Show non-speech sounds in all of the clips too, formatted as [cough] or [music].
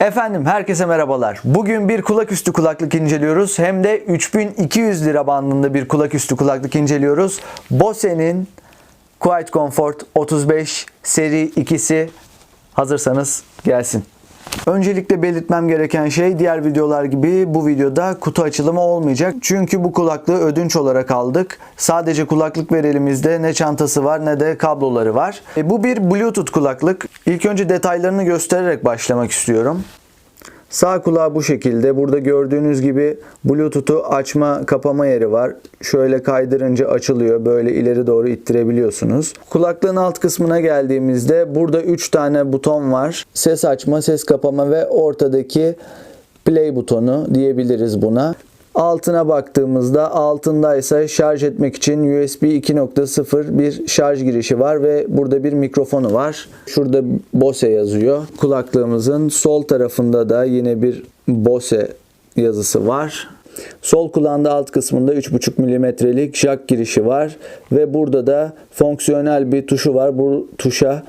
Efendim herkese merhabalar. Bugün bir kulaküstü kulaklık inceliyoruz. Hem de 3200 lira bandında bir kulaküstü kulaklık inceliyoruz. Bose'nin Quiet Comfort 35 seri 2'si hazırsanız gelsin. Öncelikle belirtmem gereken şey diğer videolar gibi bu videoda kutu açılımı olmayacak. Çünkü bu kulaklığı ödünç olarak aldık. Sadece kulaklık ver elimizde ne çantası var ne de kabloları var. E, bu bir Bluetooth kulaklık. İlk önce detaylarını göstererek başlamak istiyorum. Sağ kulağı bu şekilde. Burada gördüğünüz gibi Bluetooth'u açma kapama yeri var. Şöyle kaydırınca açılıyor. Böyle ileri doğru ittirebiliyorsunuz. Kulaklığın alt kısmına geldiğimizde burada 3 tane buton var. Ses açma, ses kapama ve ortadaki play butonu diyebiliriz buna. Altına baktığımızda altındaysa şarj etmek için USB 2.0 bir şarj girişi var ve burada bir mikrofonu var. Şurada Bose yazıyor. Kulaklığımızın sol tarafında da yine bir Bose yazısı var. Sol kulağında alt kısmında 3.5 milimetrelik jack girişi var ve burada da fonksiyonel bir tuşu var. Bu tuşa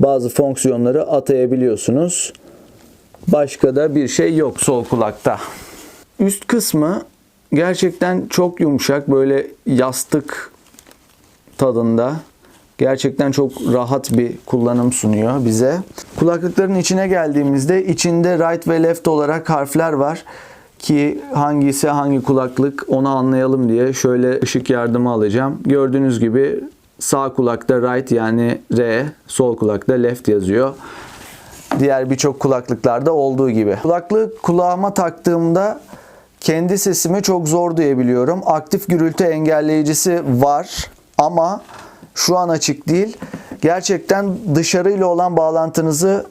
bazı fonksiyonları atayabiliyorsunuz. Başka da bir şey yok sol kulakta. Üst kısmı gerçekten çok yumuşak böyle yastık tadında. Gerçekten çok rahat bir kullanım sunuyor bize. Kulaklıkların içine geldiğimizde içinde right ve left olarak harfler var ki hangisi hangi kulaklık onu anlayalım diye şöyle ışık yardımı alacağım. Gördüğünüz gibi sağ kulakta right yani R, sol kulakta left yazıyor diğer birçok kulaklıklarda olduğu gibi. Kulaklığı kulağıma taktığımda kendi sesimi çok zor duyabiliyorum. Aktif gürültü engelleyicisi var ama şu an açık değil. Gerçekten dışarıyla olan bağlantınızı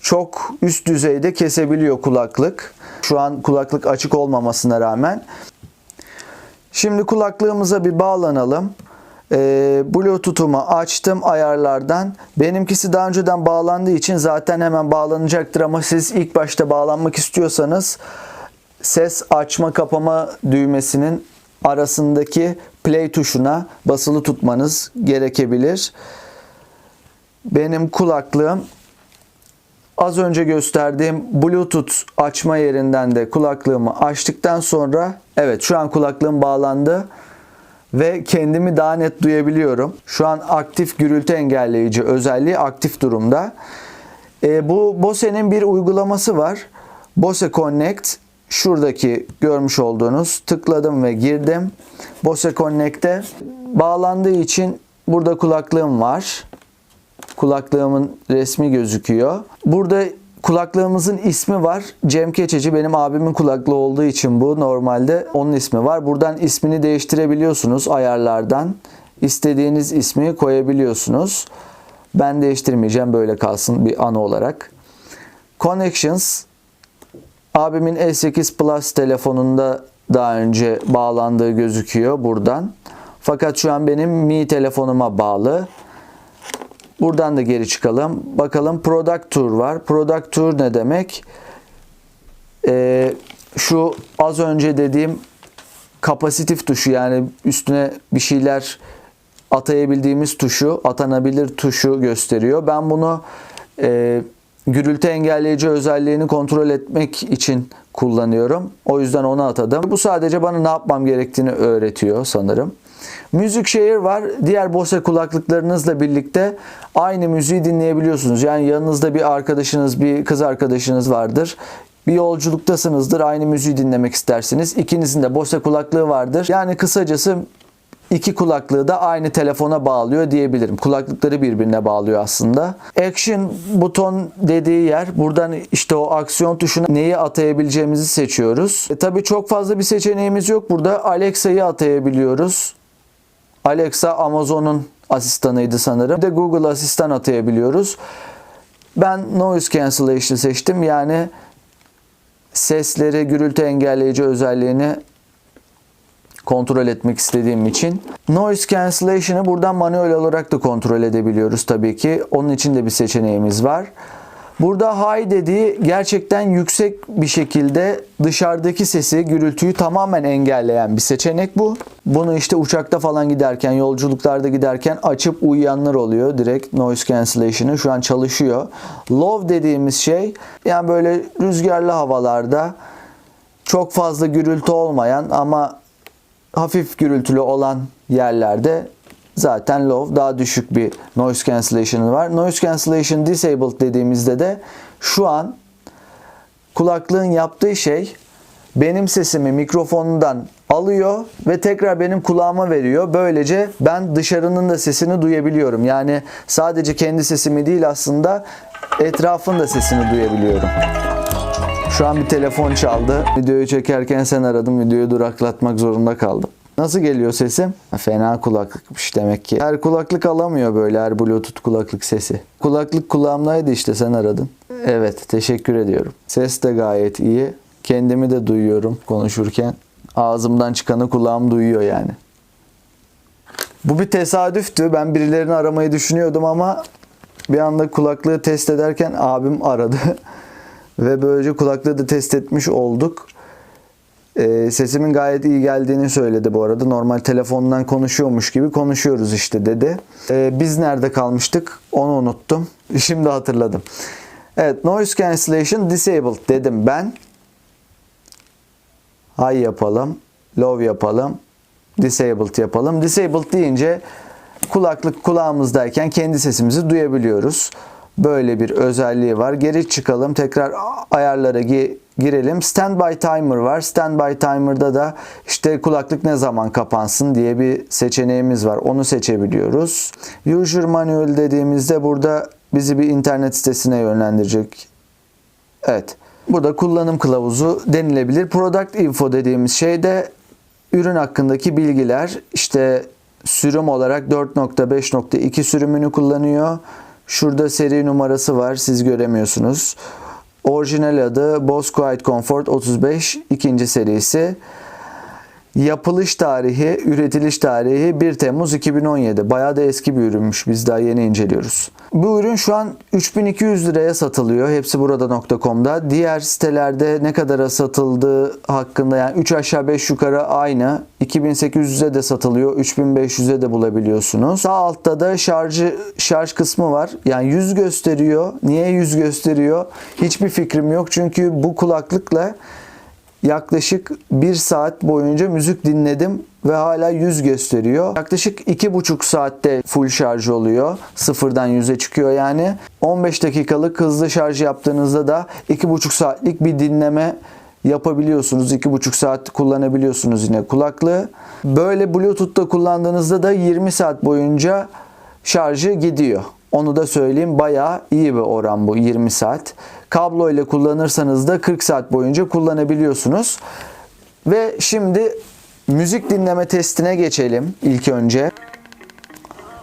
çok üst düzeyde kesebiliyor kulaklık. Şu an kulaklık açık olmamasına rağmen. Şimdi kulaklığımıza bir bağlanalım. Ee, Bluetooth'umu açtım ayarlardan. Benimkisi daha önceden bağlandığı için zaten hemen bağlanacaktır ama siz ilk başta bağlanmak istiyorsanız ses açma kapama düğmesinin arasındaki play tuşuna basılı tutmanız gerekebilir. Benim kulaklığım az önce gösterdiğim Bluetooth açma yerinden de kulaklığımı açtıktan sonra evet şu an kulaklığım bağlandı ve kendimi daha net duyabiliyorum. Şu an aktif gürültü engelleyici özelliği aktif durumda. E, bu Bose'nin bir uygulaması var. Bose Connect şuradaki görmüş olduğunuz tıkladım ve girdim. Bose Connect'e bağlandığı için burada kulaklığım var. Kulaklığımın resmi gözüküyor. Burada Kulaklığımızın ismi var. Cem Keçeci benim abimin kulaklığı olduğu için bu normalde onun ismi var. Buradan ismini değiştirebiliyorsunuz ayarlardan. İstediğiniz ismi koyabiliyorsunuz. Ben değiştirmeyeceğim böyle kalsın bir anı olarak. Connections abimin S8 Plus telefonunda daha önce bağlandığı gözüküyor buradan. Fakat şu an benim Mi telefonuma bağlı. Buradan da geri çıkalım. Bakalım Product Tour var. Product Tour ne demek? Ee, şu az önce dediğim kapasitif tuşu yani üstüne bir şeyler atayabildiğimiz tuşu, atanabilir tuşu gösteriyor. Ben bunu e, gürültü engelleyici özelliğini kontrol etmek için kullanıyorum. O yüzden onu atadım. Bu sadece bana ne yapmam gerektiğini öğretiyor sanırım. Müzik Share var. Diğer Bose kulaklıklarınızla birlikte aynı müziği dinleyebiliyorsunuz. Yani yanınızda bir arkadaşınız, bir kız arkadaşınız vardır. Bir yolculuktasınızdır. Aynı müziği dinlemek istersiniz. İkinizin de Bose kulaklığı vardır. Yani kısacası iki kulaklığı da aynı telefona bağlıyor diyebilirim. Kulaklıkları birbirine bağlıyor aslında. Action buton dediği yer. Buradan işte o aksiyon tuşuna neyi atayabileceğimizi seçiyoruz. E, tabii çok fazla bir seçeneğimiz yok. Burada Alexa'yı atayabiliyoruz. Alexa Amazon'un asistanıydı sanırım. Bir de Google asistan atayabiliyoruz. Ben noise cancellation seçtim. Yani sesleri gürültü engelleyici özelliğini kontrol etmek istediğim için. Noise cancellation'ı buradan manuel olarak da kontrol edebiliyoruz tabii ki. Onun için de bir seçeneğimiz var. Burada high dediği gerçekten yüksek bir şekilde dışarıdaki sesi, gürültüyü tamamen engelleyen bir seçenek bu. Bunu işte uçakta falan giderken, yolculuklarda giderken açıp uyuyanlar oluyor. Direkt noise cancellation'ı şu an çalışıyor. Low dediğimiz şey yani böyle rüzgarlı havalarda çok fazla gürültü olmayan ama hafif gürültülü olan yerlerde zaten low daha düşük bir noise cancellation'ı var. Noise cancellation disabled dediğimizde de şu an kulaklığın yaptığı şey benim sesimi mikrofonundan alıyor ve tekrar benim kulağıma veriyor. Böylece ben dışarının da sesini duyabiliyorum. Yani sadece kendi sesimi değil aslında etrafın da sesini duyabiliyorum. Şu an bir telefon çaldı. Videoyu çekerken sen aradım. Videoyu duraklatmak zorunda kaldım. Nasıl geliyor sesim? Fena kulaklıkmış demek ki. Her kulaklık alamıyor böyle her bluetooth kulaklık sesi. Kulaklık kulağımdaydı işte sen aradın. Evet teşekkür ediyorum. Ses de gayet iyi. Kendimi de duyuyorum konuşurken. Ağzımdan çıkanı kulağım duyuyor yani. Bu bir tesadüftü. Ben birilerini aramayı düşünüyordum ama bir anda kulaklığı test ederken abim aradı. [laughs] Ve böylece kulaklığı da test etmiş olduk. Ee, sesimin gayet iyi geldiğini söyledi bu arada. Normal telefondan konuşuyormuş gibi konuşuyoruz işte dedi. Ee, biz nerede kalmıştık onu unuttum. [laughs] Şimdi hatırladım. Evet noise cancellation disabled dedim ben. High yapalım. Low yapalım. Disabled yapalım. Disabled deyince kulaklık kulağımızdayken kendi sesimizi duyabiliyoruz. Böyle bir özelliği var. Geri çıkalım. Tekrar ayarlara gi- girelim. Standby timer var. Standby timer'da da işte kulaklık ne zaman kapansın diye bir seçeneğimiz var. Onu seçebiliyoruz. User manual dediğimizde burada bizi bir internet sitesine yönlendirecek. Evet. Burada kullanım kılavuzu denilebilir. Product info dediğimiz şey de ürün hakkındaki bilgiler. İşte sürüm olarak 4.5.2 sürümünü kullanıyor. Şurada seri numarası var. Siz göremiyorsunuz. Orijinal adı Bose Quiet Comfort 35 ikinci serisi. Yapılış tarihi, üretiliş tarihi 1 Temmuz 2017. Bayağı da eski bir ürünmüş. Biz daha yeni inceliyoruz. Bu ürün şu an 3200 liraya satılıyor. Hepsi burada.com'da. Diğer sitelerde ne kadara satıldığı hakkında yani 3 aşağı 5 yukarı aynı. 2800'e de satılıyor. 3500'e de bulabiliyorsunuz. Sağ altta da şarjı şarj kısmı var. Yani 100 gösteriyor. Niye 100 gösteriyor? Hiçbir fikrim yok. Çünkü bu kulaklıkla yaklaşık 1 saat boyunca müzik dinledim ve hala 100 gösteriyor. Yaklaşık 2,5 saatte full şarj oluyor. Sıfırdan 100'e çıkıyor yani. 15 dakikalık hızlı şarj yaptığınızda da 2,5 saatlik bir dinleme yapabiliyorsunuz. 2,5 saat kullanabiliyorsunuz yine kulaklığı. Böyle Bluetooth'ta kullandığınızda da 20 saat boyunca şarjı gidiyor. Onu da söyleyeyim bayağı iyi bir oran bu 20 saat. Kablo ile kullanırsanız da 40 saat boyunca kullanabiliyorsunuz. Ve şimdi müzik dinleme testine geçelim ilk önce.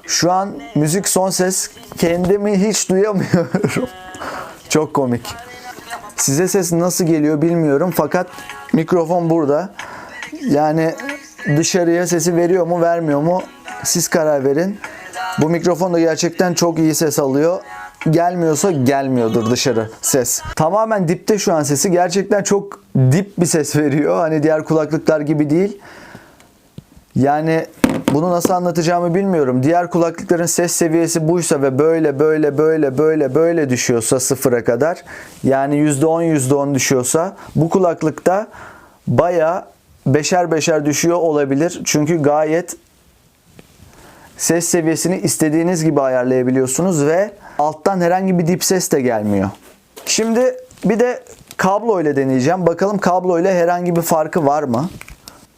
Şu an müzik son ses kendimi hiç duyamıyorum. [laughs] Çok komik. Size ses nasıl geliyor bilmiyorum fakat mikrofon burada. Yani dışarıya sesi veriyor mu vermiyor mu siz karar verin. Bu mikrofon da gerçekten çok iyi ses alıyor. Gelmiyorsa gelmiyordur dışarı ses. Tamamen dipte şu an sesi. Gerçekten çok dip bir ses veriyor. Hani diğer kulaklıklar gibi değil. Yani bunu nasıl anlatacağımı bilmiyorum. Diğer kulaklıkların ses seviyesi buysa ve böyle böyle böyle böyle böyle düşüyorsa sıfıra kadar yani %10 %10 düşüyorsa bu kulaklıkta baya beşer beşer düşüyor olabilir. Çünkü gayet ses seviyesini istediğiniz gibi ayarlayabiliyorsunuz ve alttan herhangi bir dip ses de gelmiyor. Şimdi bir de kablo ile deneyeceğim. Bakalım kablo ile herhangi bir farkı var mı?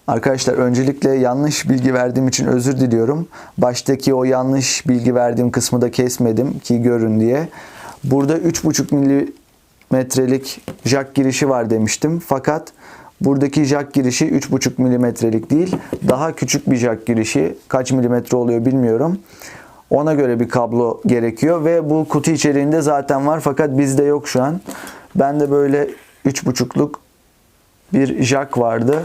Arkadaşlar öncelikle yanlış bilgi verdiğim için özür diliyorum. Baştaki o yanlış bilgi verdiğim kısmı da kesmedim ki görün diye. Burada 3,5 milimetrelik jack girişi var demiştim. Fakat buradaki jack girişi 3,5 milimetrelik değil. Daha küçük bir jack girişi. Kaç milimetre oluyor bilmiyorum. Ona göre bir kablo gerekiyor ve bu kutu içeriğinde zaten var fakat bizde yok şu an. Bende böyle 3,5'luk bir jack vardı.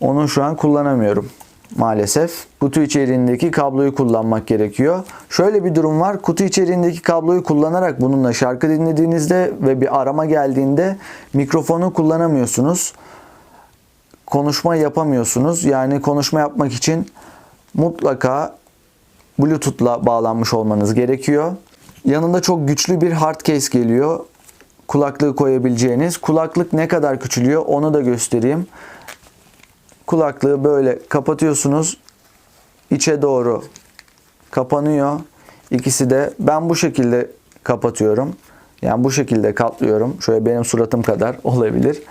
Onu şu an kullanamıyorum. Maalesef. Kutu içeriğindeki kabloyu kullanmak gerekiyor. Şöyle bir durum var. Kutu içeriğindeki kabloyu kullanarak bununla şarkı dinlediğinizde ve bir arama geldiğinde mikrofonu kullanamıyorsunuz. Konuşma yapamıyorsunuz. Yani konuşma yapmak için mutlaka Bluetooth'la bağlanmış olmanız gerekiyor. Yanında çok güçlü bir hard case geliyor. Kulaklığı koyabileceğiniz. Kulaklık ne kadar küçülüyor onu da göstereyim. Kulaklığı böyle kapatıyorsunuz. İçe doğru kapanıyor. İkisi de ben bu şekilde kapatıyorum. Yani bu şekilde katlıyorum. Şöyle benim suratım kadar [laughs] olabilir.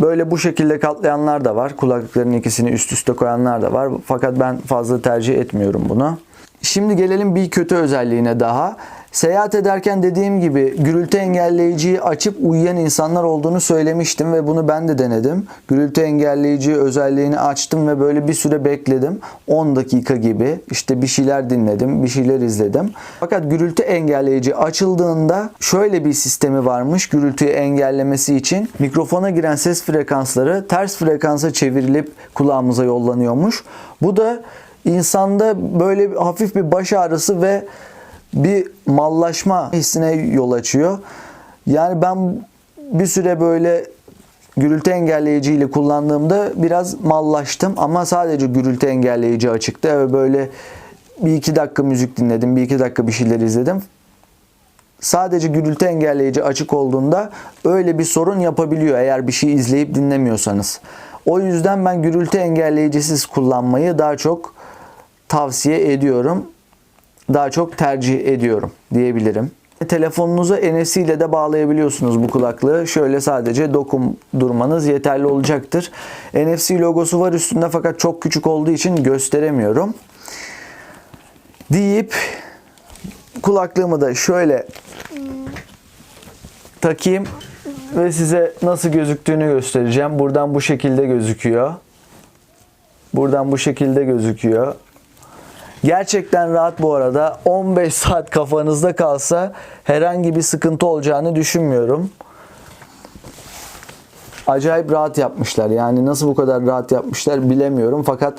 Böyle bu şekilde katlayanlar da var. Kulaklıkların ikisini üst üste koyanlar da var. Fakat ben fazla tercih etmiyorum bunu. Şimdi gelelim bir kötü özelliğine daha. Seyahat ederken dediğim gibi gürültü engelleyiciyi açıp uyuyan insanlar olduğunu söylemiştim ve bunu ben de denedim. Gürültü engelleyici özelliğini açtım ve böyle bir süre bekledim. 10 dakika gibi işte bir şeyler dinledim, bir şeyler izledim. Fakat gürültü engelleyici açıldığında şöyle bir sistemi varmış gürültüyü engellemesi için. Mikrofona giren ses frekansları ters frekansa çevrilip kulağımıza yollanıyormuş. Bu da insanda böyle hafif bir baş ağrısı ve bir mallaşma hissine yol açıyor. Yani ben bir süre böyle gürültü engelleyiciyle kullandığımda biraz mallaştım ama sadece gürültü engelleyici açıktı ve böyle bir iki dakika müzik dinledim, bir iki dakika bir şeyler izledim. Sadece gürültü engelleyici açık olduğunda öyle bir sorun yapabiliyor eğer bir şey izleyip dinlemiyorsanız. O yüzden ben gürültü engelleyicisiz kullanmayı daha çok tavsiye ediyorum daha çok tercih ediyorum diyebilirim. Telefonunuza NFC ile de bağlayabiliyorsunuz bu kulaklığı. Şöyle sadece dokundurmanız yeterli olacaktır. NFC logosu var üstünde fakat çok küçük olduğu için gösteremiyorum. Deyip kulaklığımı da şöyle takayım ve size nasıl gözüktüğünü göstereceğim. Buradan bu şekilde gözüküyor. Buradan bu şekilde gözüküyor. Gerçekten rahat bu arada. 15 [laughs] saat kafanızda kalsa herhangi bir sıkıntı olacağını düşünmüyorum. Acayip rahat yapmışlar. Yani nasıl bu kadar rahat yapmışlar bilemiyorum. Fakat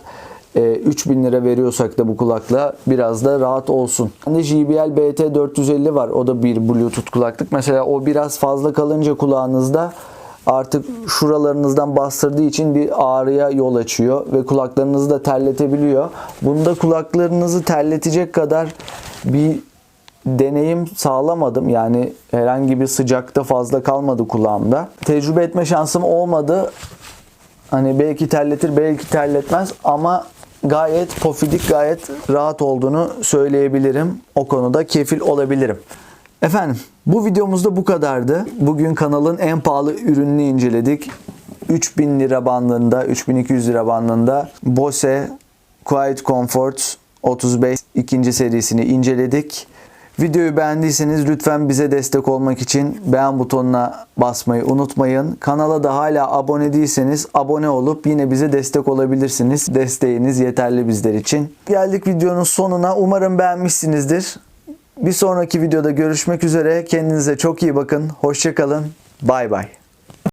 e, 3000 lira veriyorsak da bu kulaklığa biraz da rahat olsun. Bende JBL BT 450 var. O da bir Bluetooth kulaklık. Mesela o biraz fazla kalınca kulağınızda artık şuralarınızdan bastırdığı için bir ağrıya yol açıyor ve kulaklarınızı da terletebiliyor. Bunda kulaklarınızı terletecek kadar bir deneyim sağlamadım. Yani herhangi bir sıcakta fazla kalmadı kulağımda. Tecrübe etme şansım olmadı. Hani belki terletir, belki terletmez ama gayet pofidik, gayet rahat olduğunu söyleyebilirim. O konuda kefil olabilirim. Efendim bu videomuzda bu kadardı. Bugün kanalın en pahalı ürününü inceledik. 3000 lira bandında, 3200 lira bandında Bose Quiet Comfort 35 ikinci serisini inceledik. Videoyu beğendiyseniz lütfen bize destek olmak için beğen butonuna basmayı unutmayın. Kanala da hala abone değilseniz abone olup yine bize destek olabilirsiniz. Desteğiniz yeterli bizler için. Geldik videonun sonuna. Umarım beğenmişsinizdir. Bir sonraki videoda görüşmek üzere. Kendinize çok iyi bakın. Hoşçakalın. Bay bay.